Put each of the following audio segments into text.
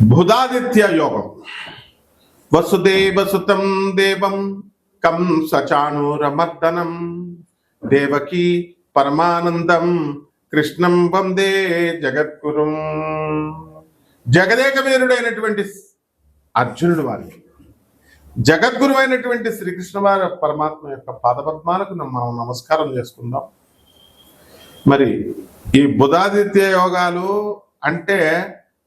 బుధాదిత్య యోగం. వసుదేవసుతం దేవం కం సచాణూరమర్దనం దేవకీ పరమానందం కృష్ణం వందే జగద్గురుం. జగదేక వీరుడైనటువంటి అర్జునుడు వారికి జగద్గురు అయినటువంటి శ్రీకృష్ణ వారి పరమాత్మ యొక్క పాదపద్మాలకు మనం నమస్కారం చేసుకుందాం. మరి ఈ బుధాదిత్య యోగాలు అంటే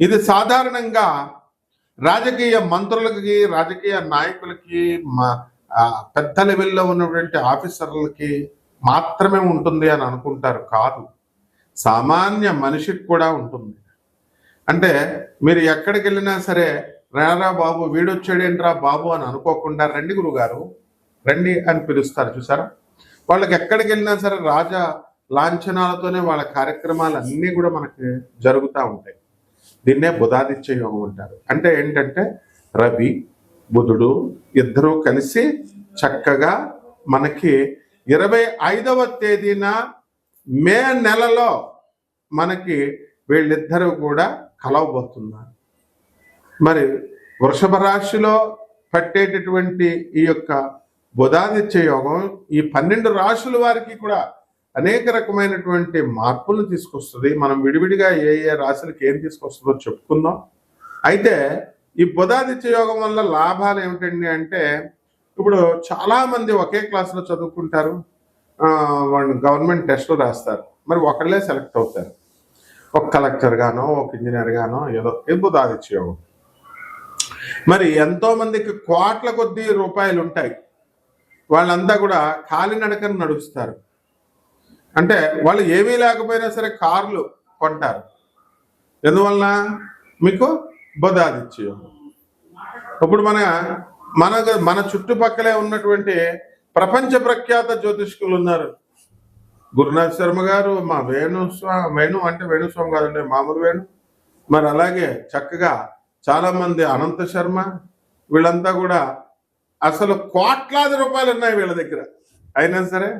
ఇది సాధారణంగా రాజకీయ మంత్రులకి రాజకీయ నాయకులకి మా పెద్ద లెవెల్లో ఉన్నటువంటి ఆఫీసర్లకి మాత్రమే ఉంటుంది అని అనుకుంటారు కాదు. సామాన్య మనిషికి కూడా ఉంటుంది. అంటే మీరు ఎక్కడికి వెళ్ళినా సరే రారా బాబు వీడొచ్చాడేంట్రా బాబు అని అనుకోకుండా రండి గురుగారు రండి అని పిలుస్తారు చూసారా? వాళ్ళకి ఎక్కడికి వెళ్ళినా సరే రాజా లాంఛనాలతోనే వాళ్ళ కార్యక్రమాలు అన్నీ కూడా మనకి జరుగుతూ ఉంటాయి. దీన్నే బుధాదిత్య యోగం అంటారు. అంటే ఏంటంటే రవి బుధుడు ఇద్దరూ కలిసి చక్కగా మనకి ఇరవై ఐదవ తేదీన మే నెలలో మనకి వీళ్ళిద్దరూ కూడా కలవబోతున్నారు. మరి వృషభ రాశిలో పట్టేటటువంటి ఈ యొక్క బుధాదిత్య యోగం ఈ పన్నెండు రాశుల వారికి కూడా అనేక రకమైనటువంటి మార్పులను తీసుకొస్తుంది. మనం విడివిడిగా ఏ ఏ రాశులకి ఏం తీసుకొస్తుందో చెప్పుకుందాం. అయితే ఈ బుధాదిత్య యోగం వల్ల లాభాలు ఏమిటండి అంటే ఇప్పుడు చాలామంది ఒకే క్లాసులో చదువుకుంటారు. వాళ్ళు గవర్నమెంట్ టెస్టులు రాస్తారు. మరి ఒకళ్ళే సెలెక్ట్ అవుతారు. ఒక కలెక్టర్ గానో ఒక ఇంజనీర్ గానో ఏదో ఇది బుధాదిత్య యోగం. మరి ఎంతో మందికి కోట్ల కొద్ది రూపాయలు ఉంటాయి వాళ్ళంతా కూడా కాలినడకను నడుస్తారు. అంటే వాళ్ళు ఏమీ లేకపోయినా సరే కార్లు కొంటారు. ఎందువలన? మీకు బుధాదిత్య. ఇప్పుడు మన మన మన చుట్టుపక్కలే ఉన్నటువంటి ప్రపంచ ప్రఖ్యాత జ్యోతిష్కులు ఉన్నారు. గురునాథ్ శర్మ గారు మా వేణు వేణు అంటే వేణుస్వామి కాదండి మామూలు వేణు. మరి అలాగే చక్కగా చాలామంది అనంత శర్మ వీళ్ళంతా కూడా అసలు కోట్లాది రూపాయలు ఉన్నాయి వీళ్ళ దగ్గర. అయినా సరే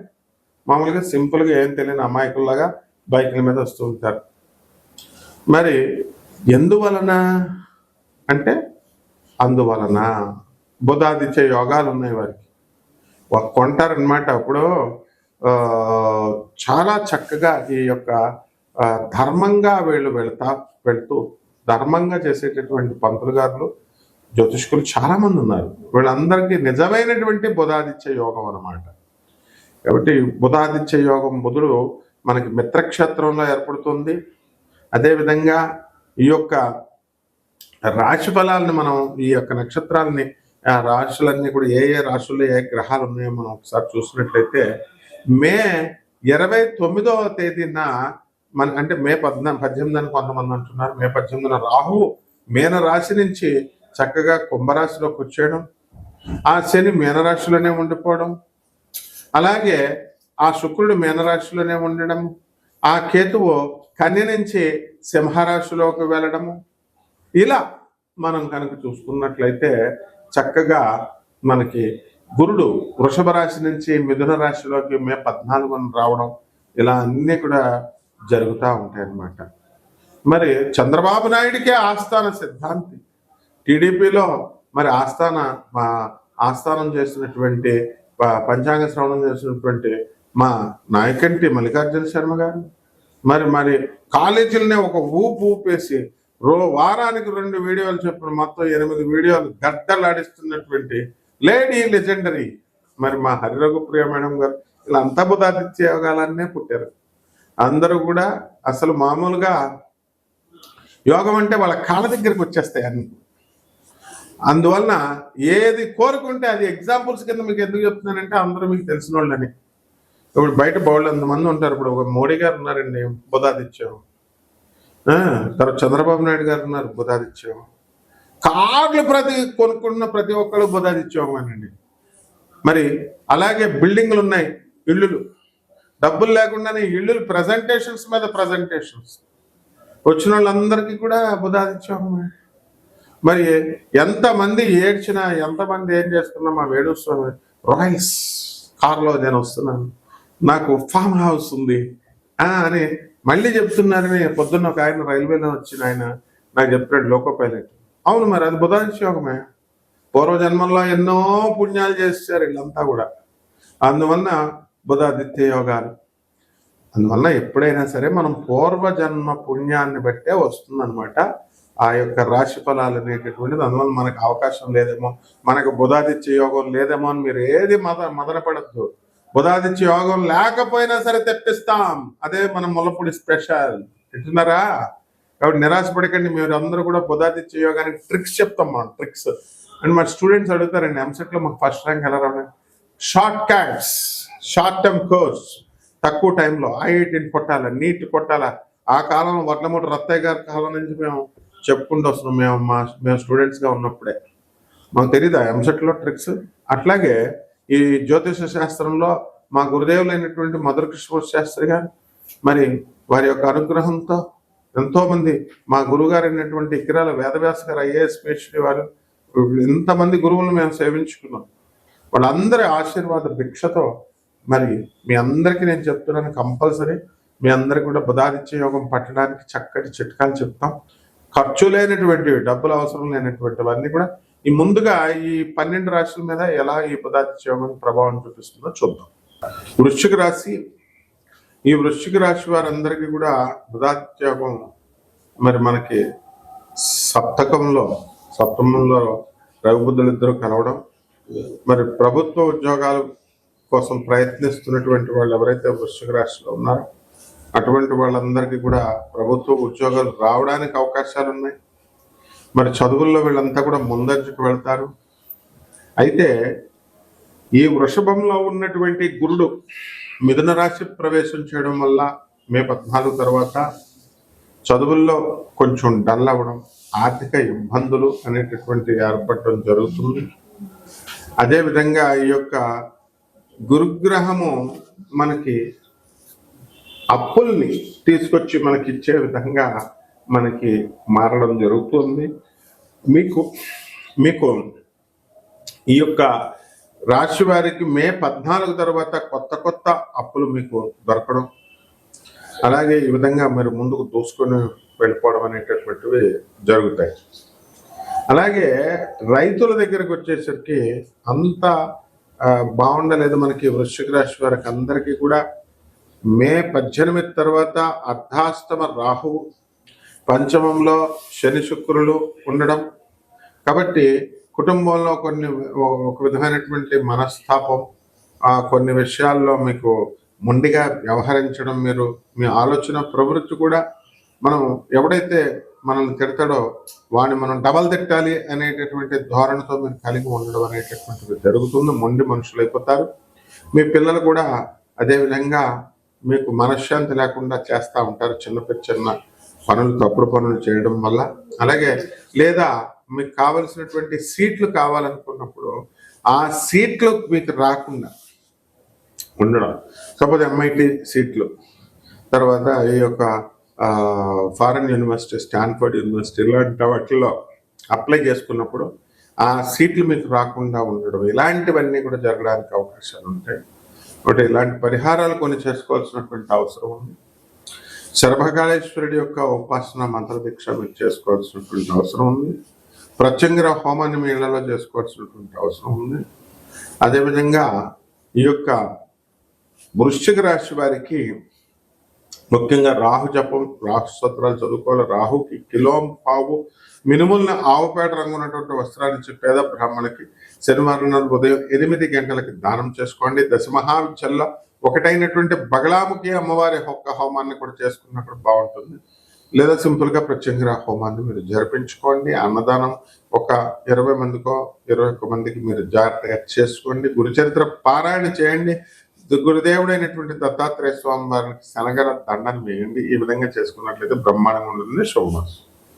మామూలుగా సింపుల్గా ఏం తెలియని అమాయకుల్లాగా బైకుల మీద వస్తూ ఉంటారు. మరి ఎందువలన అంటే అందువలన బుధాదిచ్చే యోగాలు ఉన్నాయి వారికి. కొంటారనమాట అప్పుడు చాలా చక్కగా ఈ యొక్క ధర్మంగా వీళ్ళు వెళ్తా వెళ్తూ ధర్మంగా చేసేటటువంటి పంతులు గారులు జ్యోతిష్కులు చాలామంది ఉన్నారు. వీళ్ళందరికీ నిజమైనటువంటి బుధాదిత్య యోగం అన్నమాట. కాబట్టి బుధాదిత్య యోగం బుధుడు మనకి మిత్రక్షేత్రంలో ఏర్పడుతుంది. అదేవిధంగా ఈ యొక్క రాశి ఫలాలను మనం ఈ యొక్క నక్షత్రాలని ఆ రాశులన్నీ కూడా ఏ ఏ రాశుల్లో ఏ గ్రహాలు ఉన్నాయో మనం ఒకసారి చూసినట్లయితే మే ఇరవై తొమ్మిదవ తేదీన మన అంటే మే పద్నా పద్దెనిమిది అని కొంతమంది అంటున్నారు. మే పద్దెనిమిదిన రాహువు మీన రాశి నుంచి చక్కగా కుంభరాశిలోకి వచ్చేయడం. ఆ శని మీనరాశిలోనే ఉండిపోవడం. అలాగే ఆ శుక్రుడు మీనరాశిలోనే ఉండడం ఆ కేతువు కన్య నుంచి సింహరాశిలోకి వెళ్ళడము. ఇలా మనం కనుక చూసుకున్నట్లయితే చక్కగా మనకి గురుడు వృషభ రాశి నుంచి మిథున రాశిలోకి మే పద్నాలుగున రావడం ఇలా అన్నీ కూడా జరుగుతూ ఉంటాయి అన్నమాట. మరి చంద్రబాబు నాయుడికే ఆస్థాన సిద్ధాంతి. టీడీపీలో మరి ఆస్థాన మా ఆస్థానం చేసినటువంటి పంచాంగ శ్రవణం చేసినటువంటి మా నాయకంటి మల్లికార్జున శర్మ గారు. మరి మరి కాలేజీలనే ఒక ఊపు ఊపేసి రో వారానికి రెండు వీడియోలు చెప్పిన మొత్తం ఎనిమిది వీడియోలు గద్దలాడిస్తున్నటువంటి లేడీ లెజెండరీ. మరి మా హరిరఘుప్రియ మేడం గారు ఇలా అంత బుధాదిత్య యోగాలన్నీ పుట్టారు. అందరూ కూడా అసలు మామూలుగా యోగం అంటే వాళ్ళ కాళ్ళ దగ్గరికి వచ్చేస్తాయి అన్నీ. అందువలన ఏది కోరుకుంటే అది ఎగ్జాంపుల్స్ కింద మీకు ఎందుకు చెప్తున్నానంటే అందరూ మీకు తెలిసిన వాళ్ళని. ఇప్పుడు బయట బౌళ్ళు అంతమంది ఉంటారు? ఇప్పుడు ఒక మోడీ గారు ఉన్నారండి బుధాదిత్యం. తర్వాత చంద్రబాబు నాయుడు గారు ఉన్నారు బుధాదిత్యం. కార్లు ప్రతి కొనుక్కున్న ప్రతి ఒక్కరు బుధాదిత్యోగమేనండి మరి అలాగే బిల్డింగ్లు ఉన్నాయి ఇల్లులు. డబ్బులు లేకుండానే ఇళ్ళు ప్రజెంటేషన్స్ మీద ప్రజెంటేషన్స్ వచ్చిన వాళ్ళందరికీ కూడా బుధాదిత్యోగమే మరి ఎంతమంది ఏడ్చినా ఎంతమంది ఏం చేస్తున్నా మా వేణుస్వామి రాయిస్ కార్లో నేను వస్తున్నాను. నాకు ఫామ్ హౌస్ ఉంది. అని మళ్ళీ చెప్తున్నారని పొద్దున్న ఒక ఆయన రైల్వేలో వచ్చిన ఆయన నాకు చెప్పాడు లోకో పైలట్. అవును మరి అది బుధాంశయోగమే పూర్వ జన్మంలో ఎన్నో పుణ్యాలు చేశారు వీళ్ళంతా కూడా. అందువలన బుధాదిత్య యోగాలు. అందువల్ల ఎప్పుడైనా సరే మనం పూర్వజన్మ పుణ్యాన్ని బట్టే వస్తుందన్నమాట. ఆ యొక్క రాశి ఫలాలు అనేటటువంటిది అందువల్ల మనకు అవకాశం లేదేమో మనకు బుధాదిత్య యోగం లేదేమో అని మీరు ఏది మద మదనపడద్దు. బుధాదిత్య యోగం లేకపోయినా సరే తెప్పిస్తాం. అదే మన ముల్లపూడి స్పెషల్. తింటున్నారా? కాబట్టి నిరాశపడకండి మీరు అందరూ కూడా బుధాదిత్య యోగానికి ట్రిక్స్ చెప్తాం మనం ట్రిక్స్. అండ్ మా స్టూడెంట్స్ అడుగుతారండి ఎంసెట్లో మాకు ఫస్ట్ ర్యాంక్ ఎలా రావాలి? Short cuts short term course తక్కువ టైంలో ఐఐటీని కొట్టాలా నీట్ కొట్టాలా? ఆ కాలంలో వడ్లమూట రత్తయ్య గారి కాలం నుంచి మేము చెప్పుకుంటూ వస్తున్నాం. మేము మా మేము స్టూడెంట్స్గా ఉన్నప్పుడే. మాకు తెలియదా ఎంసెట్లో ట్రిక్స్ అట్లాగే ఈ జ్యోతిష శాస్త్రంలో మా గురుదేవులైనటువంటి మధుర కృష్ణ శాస్త్రి గారు మరి వారి యొక్క అనుగ్రహంతో ఎంతోమంది మా గురుగారు అయినటువంటి ఇకిరాల వేదవ్యాస గారు ఐఏఎస్ పిహెచ్డి వారు ఎంతమంది గురువులను మేము సేవించుకున్నాం. వాళ్ళందరి ఆశీర్వాద భిక్షతో మరి మీ అందరికీ నేను చెప్తున్నాను కంపల్సరీ. మీ అందరికీ కూడా బుధాదిత్య యోగం పట్టడానికి చక్కటి చిట్కాలు చెప్తాం. ఖర్చు లేనటువంటివి డబ్బులు అవసరం లేనటువంటివన్నీ కూడా ఈ ముందుగా ఈ పన్నెండు రాశుల మీద ఎలా ఈ పదార్థ ప్రభావం చూపిస్తుందో చూద్దాం. వృశ్చిక రాశి ఈ వృశ్చిక రాశి వారందరికీ కూడా బుధాత్యాగం మరి మనకి సప్తకంలో సప్తమంలో రవిబుద్ధులు ఇద్దరు కలవడం మరి ప్రభుత్వ ఉద్యోగాల కోసం ప్రయత్నిస్తున్నటువంటి వాళ్ళు ఎవరైతే వృశ్చిక రాశిలో ఉన్నారో అటువంటి వాళ్ళందరికీ కూడా ప్రభుత్వ ఉద్యోగాలు రావడానికి అవకాశాలు ఉన్నాయి మరి చదువుల్లో వీళ్ళంతా కూడా ముందంజకు వెళ్తారు. అయితే ఈ వృషభంలో ఉన్నటువంటి గురుడు మిథున రాశి ప్రవేశం చేయడం వల్ల మే పద్నాలుగు తర్వాత చదువుల్లో కొంచెం డల్ అవ్వడం ఆర్థిక ఇబ్బందులు అనేటటువంటి ఏర్పడటం జరుగుతుంది. అదేవిధంగా ఈ యొక్క గురుగ్రహము మనకి అప్పుల్ని తీసుకొచ్చి మనకి ఇచ్చే విధంగా మనకి మారడం జరుగుతుంది. మీకు మీకు ఈ యొక్క రాశి వారికి మే పద్నాలుగు తర్వాత కొత్త కొత్త అప్పులు మీకు దొరకడం అలాగే ఈ విధంగా మీరు ముందుకు దూసుకొని వెళ్ళిపోవడం అనేటటువంటివి జరుగుతాయి. అలాగే రైతుల దగ్గరకు వచ్చేసరికి అంత బాగుండలేదు మనకి వృశ్చిక రాశి వారికి అందరికీ కూడా మే పద్దెనిమిది తర్వాత అర్ధాష్టమ రాహువు పంచమంలో శని శుక్రులు ఉండడం. కాబట్టి కుటుంబంలో కొన్ని ఒక విధమైనటువంటి మనస్తాపం ఆ కొన్ని విషయాల్లో మీకు ముండిగా వ్యవహరించడం మీరు మీ ఆలోచన ప్రవృత్తి కూడా మనం ఎవడైతే మనల్ని తిడతాడో వాడిని మనం డబల్ తిట్టాలి అనేటటువంటి ధోరణితో మీరు కలిగి ఉండడం అనేటటువంటిది జరుగుతుంది. మొండి మనుషులు అయిపోతారు. మీ పిల్లలు కూడా అదే విధంగా మీకు మనశ్శాంతి లేకుండా చేస్తూ ఉంటారు చిన్న చిన్న పనులు తప్పుడు పనులు చేయడం వల్ల. అలాగే లేదా మీకు కావలసినటువంటి సీట్లు కావాలనుకున్నప్పుడు ఆ సీట్లు మీకు రాకుండా ఉండడం. సపోజ్ ఎంఐటి సీట్లు తర్వాత ఈ యొక్క ఫారెన్ యూనివర్సిటీ స్టాన్ఫర్డ్ యూనివర్సిటీ ఇలాంటి వాటిల్లో అప్లై చేసుకున్నప్పుడు ఆ సీట్లు మీకు రాకుండా ఉండడం. ఇలాంటివన్నీ కూడా జరగడానికి అవకాశాలు ఉంటాయి ఒకటి ఇలాంటి పరిహారాలు కొన్ని చేసుకోవాల్సినటువంటి అవసరం ఉంది. సర్వకాళేశ్వరుడి యొక్క ఉపాసన మంత్రదీక్ష మీరు చేసుకోవాల్సినటువంటి అవసరం ఉంది. ప్రత్యంగర హోమాన్ని మీ ఇళ్ళలో చేసుకోవాల్సినటువంటి అవసరం ఉంది. అదేవిధంగా ఈ యొక్క వృశ్చిక రాశి వారికి ముఖ్యంగా రాహు జపం రాహు సత్రాలు చదువుకోవాలి. రాహుకి కిలోం పావు మినుముల్ని ఆవుపేట రంగు ఉన్నటువంటి వస్త్రాన్ని ఇచ్చి పేద బ్రాహ్మణులకి శనివారం ఉదయం ఎనిమిది గంటలకి దానం చేసుకోండి. దశమహావిద్యల్లో ఒకటైనటువంటి బగలాముఖి అమ్మవారి ఒక్క హోమాన్ని కూడా చేసుకున్నప్పుడు బాగుంటుంది. లేదా సింపుల్గా ప్రత్యంగిర హోమాన్ని మీరు జరిపించుకోండి. అన్నదానం ఒక ఇరవై మందికో ఇరవై ఒక్క మందికి మీరు జాగ్రత్తగా చేసుకోండి. గురుచరిత్ర పారాయణ చేయండి. గురుదేవుడైనటువంటి దత్తాత్రేయ స్వామి వారికి శనగల దండను వేయండి. ఈ విధంగా చేసుకున్నట్లయితే బ్రహ్మాండంగా ఉంటుంది శుభమస్తు